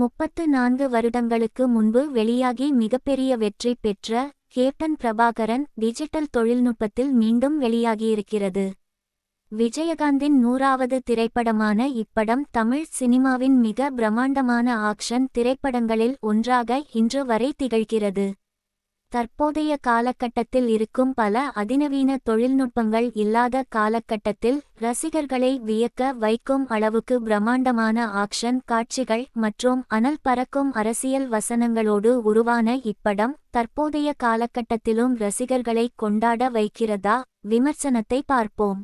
முப்பத்து நான்கு வருடங்களுக்கு முன்பு வெளியாகி மிகப்பெரிய வெற்றி பெற்ற கேப்டன் பிரபாகரன் டிஜிட்டல் தொழில்நுட்பத்தில் மீண்டும் வெளியாகியிருக்கிறது. விஜயகாந்தின் நூறாவது திரைப்படமான இப்படம் தமிழ் சினிமாவின் மிக பிரமாண்டமான ஆக்ஷன் திரைப்படங்களில் ஒன்றாக இன்று வரை திகழ்கிறது. தற்போதைய காலகட்டத்தில் இருக்கும் பல அதிநவீன தொழில்நுட்பங்கள் இல்லாத காலகட்டத்தில் ரசிகர்களை வியக்க வைக்கும் அளவுக்கு பிரம்மாண்டமான ஆக்ஷன் காட்சிகள் மற்றும் அனல் பறக்கும் அரசியல் வசனங்களோடு உருவான இப்படம் தற்போதைய காலகட்டத்திலும் ரசிகர்களை கொண்டாட வைக்கிறதா? விமர்சனத்தை பார்ப்போம்.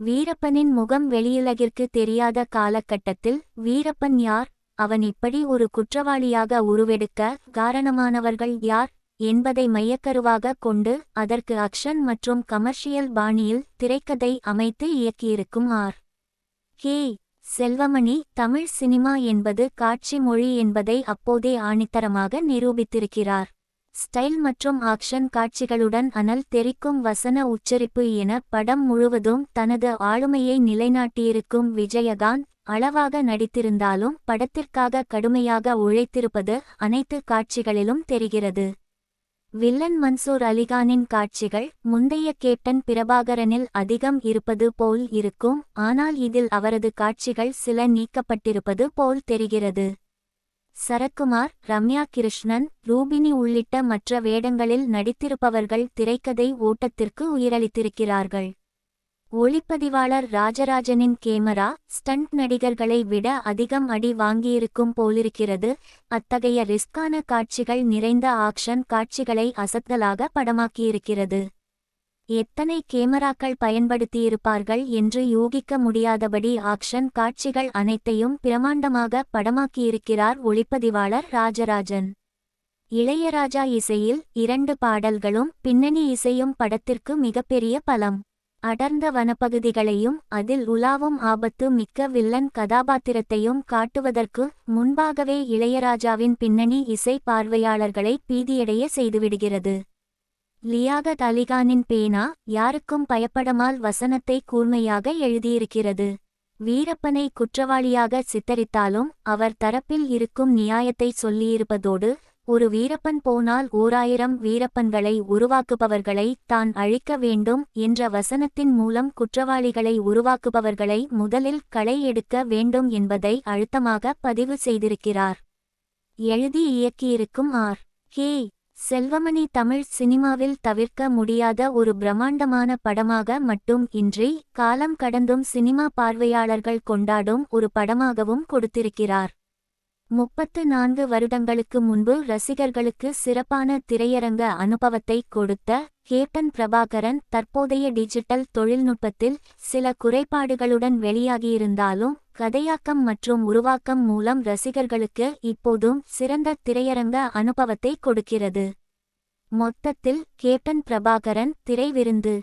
வீரப்பனின் முகம் வெளியுலகிற்கு தெரியாத காலகட்டத்தில் வீரப்பன் யார்? அவன் இப்படி ஒரு குற்றவாளியாக உருவெடுக்க காரணமானவர்கள் யார்? என்பதை மையக்கருவாக கொண்டு அதற்கு அக்ஷன் மற்றும் கமர்ஷியல் பாணியில் திரைக்கதை அமைத்து இயக்கியிருக்கும் R. K. Selvamani. Tamil cinema என்பது காட்சி மொழி என்பதை அப்போதே ஆணித்தரமாக நிரூபித்திருக்கிறார். ஸ்டைல் மற்றும் ஆக்ஷன் காட்சிகளுடன் அனல் தெரிக்கும் வசன உச்சரிப்பு என படம் முழுவதும் தனது ஆளுமையை நிலைநாட்டியிருக்கும் விஜயகாந்த் அளவாக நடித்திருந்தாலும் படத்திற்காக கடுமையாக உழைத்திருப்பது அனைத்து காட்சிகளிலும் தெரிகிறது. வில்லன் மன்சூர் அலிகானின் காட்சிகள் முந்தைய கேப்டன் பிரபாகரனில் அதிகம் இருப்பது போல் இருக்கும் ஆனால் இதில் அவரது காட்சிகள் சில நீக்கப்பட்டிருப்பது போல் தெரிகிறது. சரத்குமார் ரம்யா கிருஷ்ணன் ரூபினி உள்ளிட்ட மற்ற வேடங்களில் நடித்திருப்பவர்கள் திரைக்கதை ஓட்டத்திற்கு உயிரளித்திருக்கிறார்கள். ஒளிப்பதிவாளர் ராஜராஜனின் கேமரா ஸ்டண்ட் நடிகர்களை விட அதிகம் அடி வாங்கியிருக்கும் போலிருக்கிறது. அத்தகைய ரிஸ்கான காட்சிகள் நிறைந்த ஆக்ஷன் காட்சிகளை அசத்தலாக படமாக்கியிருக்கிறது. எத்தனை கேமராக்கள் பயன்படுத்தியிருப்பார்கள் என்று யூகிக்க முடியாதபடி ஆக்ஷன் காட்சிகள் அனைத்தையும் பிரமாண்டமாக படமாக்கியிருக்கிறார் ஒளிப்பதிவாளர் ராஜராஜன். இளையராஜா இசையில் இரண்டு பாடல்களும் பின்னணி இசையும் படத்திற்கு மிகப்பெரிய பலம். அடர்ந்த வனப்பகுதிகளையும் அதில் உலாவும் ஆபத்து மிக்க வில்லன் கதாபாத்திரத்தையும் காட்டுவதற்கு முன்பாகவே இளையராஜாவின் பின்னணி இசை பார்வையாளர்களை பீதியடைய செய்துவிடுகிறது. லியாகத் அலிகானின் பேனா யாருக்கும் பயப்படமால் வசனத்தை கூர்மையாக எழுதியிருக்கிறது. வீரப்பனை குற்றவாளியாக சித்தரித்தாலும் அவர் தரப்பில் இருக்கும் நியாயத்தை சொல்லியிருப்பதோடு ஒரு வீரப்பன் போனால் ஓராயிரம் வீரப்பன்களை உருவாக்குபவர்களை தான் அழிக்க வேண்டும் என்ற வசனத்தின் மூலம் குற்றவாளிகளை உருவாக்குபவர்களை முதலில் களை எடுக்க வேண்டும் என்பதை அழுத்தமாக பதிவு செய்திருக்கிறார். எழுதி இயக்கியிருக்கும் ஆர். கே. செல்வமணி தமிழ் சினிமாவில் தவிர்க்க முடியாத ஒரு பிரம்மாண்டமான படமாக மட்டும் இன்றி காலம் கடந்தும் சினிமா பார்வையாளர்கள் கொண்டாடும் ஒரு படமாகவும் கொடுத்திருக்கிறார். முப்பத்து நான்கு வருடங்களுக்கு முன்பு ரசிகர்களுக்கு சிறப்பான திரையரங்க அனுபவத்தை கொடுத்த கேப்டன் பிரபாகரன் தற்போதைய டிஜிட்டல் தொழில்நுட்பத்தில் சில குறைபாடுகளுடன் வெளியாகியிருந்தாலும் கதையாக்கம் மற்றும் உருவாக்கம் மூலம் ரசிகர்களுக்கு இப்போதும் சிறந்த திரையரங்க அனுபவத்தை கொடுக்கிறது. மொத்தத்தில் கேப்டன் பிரபாகரன் திரைவிருந்து